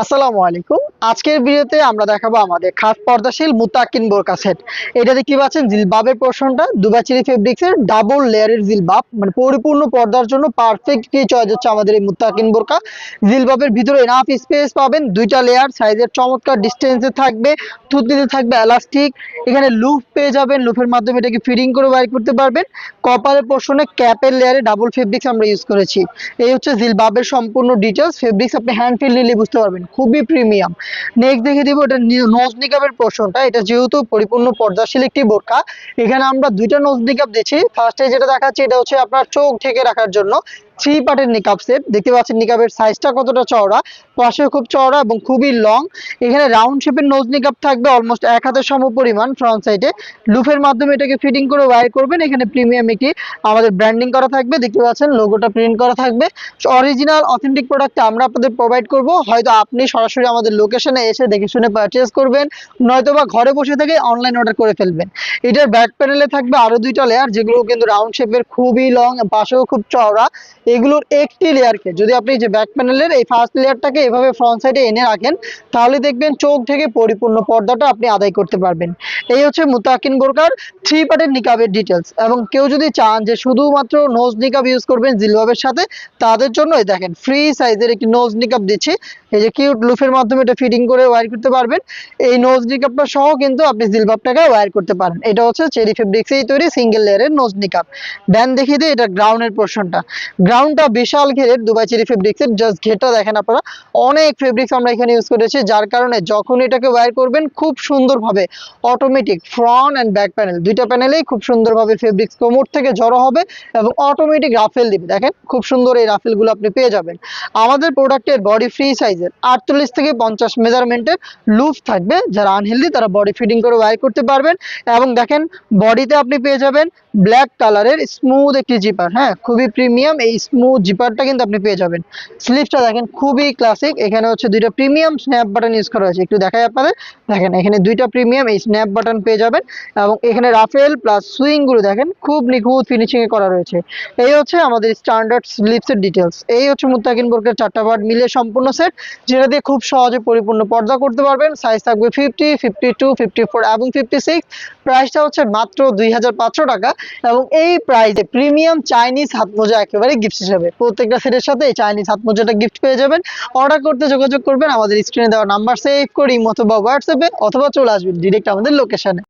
আসসালামু আলাইকুম। আজকের ভিডিওতে আমরা দেখাবো আমাদের খাস পর্দাশীল মুতাকিন বোরকা সেট। এটা দেখতে পাচ্ছেন? জিলবাবের পোর্শনটা দুবাচিরি ফেব্রিক্সের ডাবল লেয়ারের জিলবাব মানে পরিপূর্ণ পর্দার জন্য পারফেক্ট কি চয়েস হচ্ছে আমাদের এই মুতাকিন বোরকা। জিলবাবের ভিতরে এনাফ স্পেস পাবেন, দুইটা লেয়ার সাইজের চমৎকার ডিস্টেন্সে থাকবে, থুতনিতে থাকবে এলাস্টিক এখানে লুপ পেয়ে যাবেন লুপের মাধ্যমে এটাকে ফিটিং করে বাইর করতে পারবেন। কপারের পোর্শনে ক্যাপের লেয়ারে ডাবল ফেব্রিক্স আমরা ইউজ করেছি। এই হচ্ছে জিলবাবের সম্পূর্ণ ডিটেলস ফেব্রিক্স আপনি হ্যান্ড ফিল নিলে বুঝতে পারবেন, খুবই প্রিমিয়াম নেক্সট দেখে দিব এটা নোজ নিকাবের পোর্শনটা এটা যেহেতু পরিপূর্ণ পর্দাশীল একটি বোরকা এখানে আমরা দুইটা নোজ নিকাব দিচ্ছি। ফার্স্টে যেটা দেখাচ্ছি, এটা হচ্ছে আপনার চোখ ঢেকে রাখার জন্য। থ্রি পার্টের নিকাব সেট দেখতে পাচ্ছেন নিকাবের সাইজটা কতটা চওড়া? পাশে খুব চওড়া এবং খুবই লং এখানে রাউন্ড শেপের নোজ নিকাব থাকবে অলমোস্ট এক হাতের সম পরিমাণ ফ্রন্ট সাইডে লুফের মাধ্যমে এটাকে ফিটিং করে ওয়ার করবেন। এখানে প্রিমিয়াম একটি আমাদের ব্র্যান্ডিং করা থাকবে। দেখতে পাচ্ছেন লোগোটা প্রিন্ট করা থাকবে। অরিজিনাল অথেন্টিক প্রোডাক্ট আমরা আপনাদের প্রোভাইড করব। হয়তো আপনি সরাসরি আমাদের লোকেশনে এসে দেখে শুনে পারচেজ করবেন নয়তো বা ঘরে বসে থেকে অনলাইন অর্ডার করে ফেলবেন। এটার ব্যাক প্যানেলে থাকবে আরও দুইটা লেয়ার যেগুলো কিন্তু রাউন্ড শেপের খুবই লং পাশেও খুব চওড়া। এগুলোর একটি লেয়ারকে যদি আপনি যে ব্যাক প্যানেলের এই ফার্স্ট লেয়ারটাকে এভাবে ফ্রন্ট সাইডে এনে রাখেন, তাহলে দেখবেন চোখ থেকে পরিপূর্ণ পর্দাটা আপনি আদায় করতে পারবেন। এই হচ্ছে মুতাকিন বোরকার থ্রি পার্টের নিকাবের ডিটেলস এবং কেউ যদি চান যে শুধুমাত্র নোজ নিকাব ইউজ করবেন জিলবাবের সাথে, তাদের জন্য দেখেন ফ্রি সাইজের একটি নোজ নিকাব দিচ্ছি। এই যে কিউট লুফের মাধ্যমে এটা ফিটিং করে ওয়ার করতে পারবেন। এই নোজ নিকাবটা সহ কিন্তু আপনি জিলবাবটাকে ওয়্যার করতে পারেন। এটা হচ্ছে চেরি ফেব্রিক্সেই তৈরি সিঙ্গেল লেয়ারের নোজ নিকাব দেন দেখিয়ে দিই এটা গ্রাউন্ডের পোর্শনটা গ্রাউন্ডটা বিশাল ঘেরের দুবাই চেরি ফেব্রিক্সের জাস্ট ঘেরটা দেখেন আপনারা। অনেক ফেব্রিক্স আমরা এখানে ইউজ করেছি, যার কারণে যখন এটাকে ওয়্যার করবেন খুব সুন্দরভাবে automatic front and back panel দুইটা প্যানেলেই খুব সুন্দরভাবে ফেব্রিক্স কোমর থেকে জড়ো হবে এবং অটোমেটিক রাফেল দিবে। দেখেন, খুব সুন্দর এই রাফেলগুলো আপনি পেয়ে যাবেন। আমাদের প্রোডাক্টের বডি ফ্রি সাইজের আটচল্লিশ থেকে পঞ্চাশ মেজারমেন্টের লুপ থাকবে। যারা আনহেলদি তারা বডি ফিটিং করে ওয়্যার করতে পারবেন। এবং দেখেন বডিতে আপনি পেয়ে যাবেন ব্ল্যাক কালারের স্মুথ একটি জিপার হ্যাঁ? খুবই প্রিমিয়াম এই স্মুথ জিপারটা কিন্তু আপনি পেয়ে যাবেন। স্লিপটা দেখেন, খুবই ক্লাসিক এখানে হচ্ছে দুইটা প্রিমিয়াম স্ন্যাপ বাটন ইউজ করা হয়েছে। একটু দেখাই আপনাদের। দেখেন, এখানে দুইটা প্রিমিয়াম এই স্ন্যাপ বাটন পেয়ে যাবেন। এবং এখানে রাফেল প্লাস সুইংগুলো দেখেন, খুব নিখুঁত ফিনিশিং এ করা রয়েছে। এই হচ্ছে আমাদের স্ট্যান্ডার্ড স্লিপসের ডিটেলস এই হচ্ছে মুত্তাকিন বোরকের চারটা পার্ট মিলে সম্পূর্ণ সেট যেটা দিয়ে খুব সহজে পরিপূর্ণ পর্দা করতে পারবেন। সাইজ থাকবে fifty fifty two fifty four এবং ফিফটি সিক্স প্রাইসটা হচ্ছে মাত্র দুই হাজার পাঁচশো টাকা এবং এই প্রাইসে প্রিমিয়াম চাইনিজ হাত মোজা একেবারে গিফট হিসেবে। প্রত্যেকটা সেটের সাথে এই চাইনিজ হাত মোজাটা গিফট পেয়ে যাবেন। অর্ডার করতে যোগাযোগ করবেন। আমাদের স্ক্রিনে দেওয়া নাম্বার সেভ করি অথবা হোয়াটসঅ্যাপে অথবা চলে আসবেন ডিরেক্ট আমাদের লোকেশনে